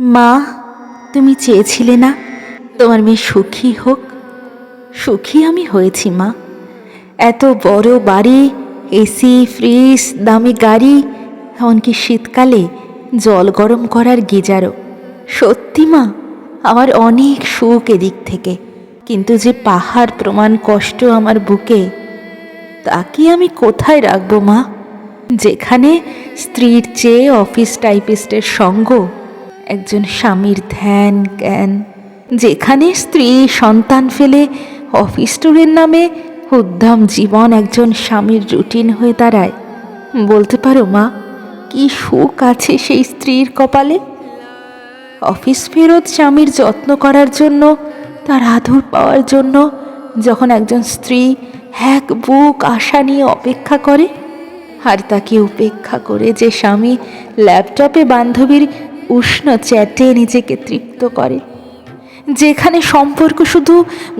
মা, তুমি চেয়েছিলে না তোমার মেয়ে সুখী হোক? সুখী আমি হয়েছি, মা। এত বড় বাড়ি, এসি, ফ্রিজ, দামি গাড়ি, এমনকি শীতকালে জল গরম করার গিজারও। সত্যি, মা, আমার অনেক সুখ এদিক থেকে। কিন্তু যে পাহাড় প্রমাণ কষ্ট আমার বুকে, তা কি আমি কোথায় রাখব, মা? যেখানে স্ত্রীর চেয়ে অফিস টাইপিস্টের সঙ্গ একজন স্বামীর ধ্যান, জ্ঞান, যেখানে স্ত্রী সন্তান ফেলে অফিস ট্যুরের নামে উদ্যম জীবন একজন স্বামীর রুটিন হয়ে দাঁড়ায়। বলতে পারো মা, কি সুখ আছে সেই স্ত্রীর কপালে? অফিস ফেরত স্বামীর যত্ন করার জন্য, তার আদর পাওয়ার জন্য যখন একজন স্ত্রী এক বুক আশা নিয়ে অপেক্ষা করে, আর তাকে উপেক্ষা করে যে স্বামী ল্যাপটপে বান্ধবীর উষ্ণ চ্যাটে নিজেকে তৃপ্ত করে। যেখানে সম্পর্ক শুধু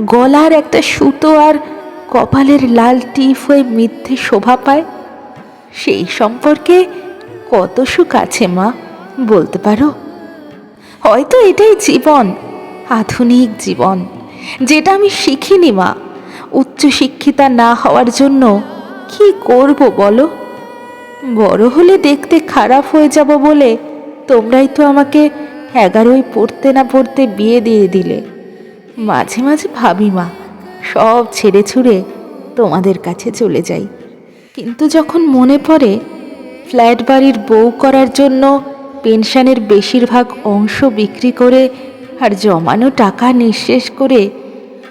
গলার একটা সুতো আর কপালের লাল টিপ হয়ে মিথ্যে শোভা পায়, সেই সম্পর্কে কত সুখ আছে মা, বলতে পারো? হয়তো এটাই জীবন, আধুনিক জীবন, যেটা আমি শিখিনি মা। উচ্চশিক্ষিতা না হওয়ার জন্য কি করব বলো? বড় হলে দেখতে খারাপ হয়ে যাব বলে তোমরাই তো আমাকে এগারোই পড়তে না পড়তে বিয়ে দিয়ে দিলে। মাঝে মাঝে ভাবি মা, সব ছেড়ে ছুড়ে তোমাদের কাছে চলে যাই। কিন্তু যখন মনে পড়ে, ফ্ল্যাট বাড়ির বউ করার জন্য পেনশনের বেশিরভাগ অংশ বিক্রি করে আর জমানো টাকা নিঃশেষ করে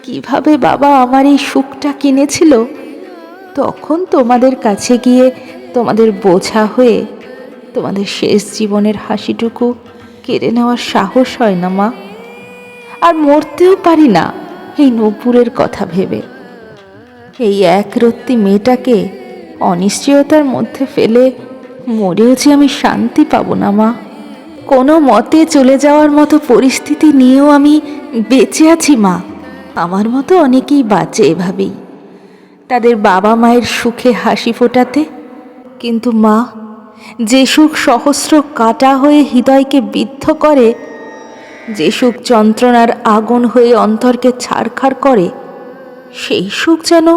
কীভাবে বাবা আমার এই সুখটা কিনেছিল? তখন তোমাদের কাছে গিয়ে তোমাদের বোঝা হয়ে তোমাদের শেষ জীবনের হাসিটুকু কেড়ে নেওয়ার সাহস হয় না, মা। আর মরতেও পারি না, এই নূপুরের কথা ভেবে। এই একরত্তি মেয়েটাকে অনিশ্চয়তার মধ্যে ফেলে মরেও যে আমি শান্তি পাবো না, মা। কোনো মতে চলে যাওয়ার মতো পরিস্থিতি নিয়েও আমি বেঁচে আছি, মা। আমার মতো অনেকেই বাঁচে এভাবেই। তাদের বাবা মায়ের সুখে হাসি ফোটাতে। কিন্তু, মা যে সুখ সহস্র কাটা হয়ে হৃদয়কে বিদ্ধ করে যে সুখ যন্ত্রণার আগুন হয়ে অন্তরকে ছাড়খাড় করে, সেই সুখ যেন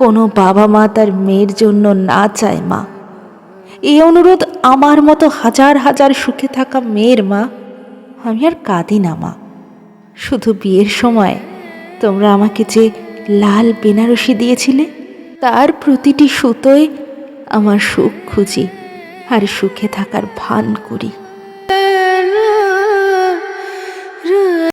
কোনো বাবা মা তার মেয়ের জন্য না চায় মা। এই অনুরোধ আমার মতো হাজার হাজার সুখে থাকা মেয়ের মা, আমি আর কাঁদি না মা। শুধু বিয়ের সময় তোমরা আমাকে যে লাল বেনারসি দিয়েছিলে, তার প্রতিটি সুতোয় আমার সুখ খুঁজি। আর সুখে থাকার ভান করি।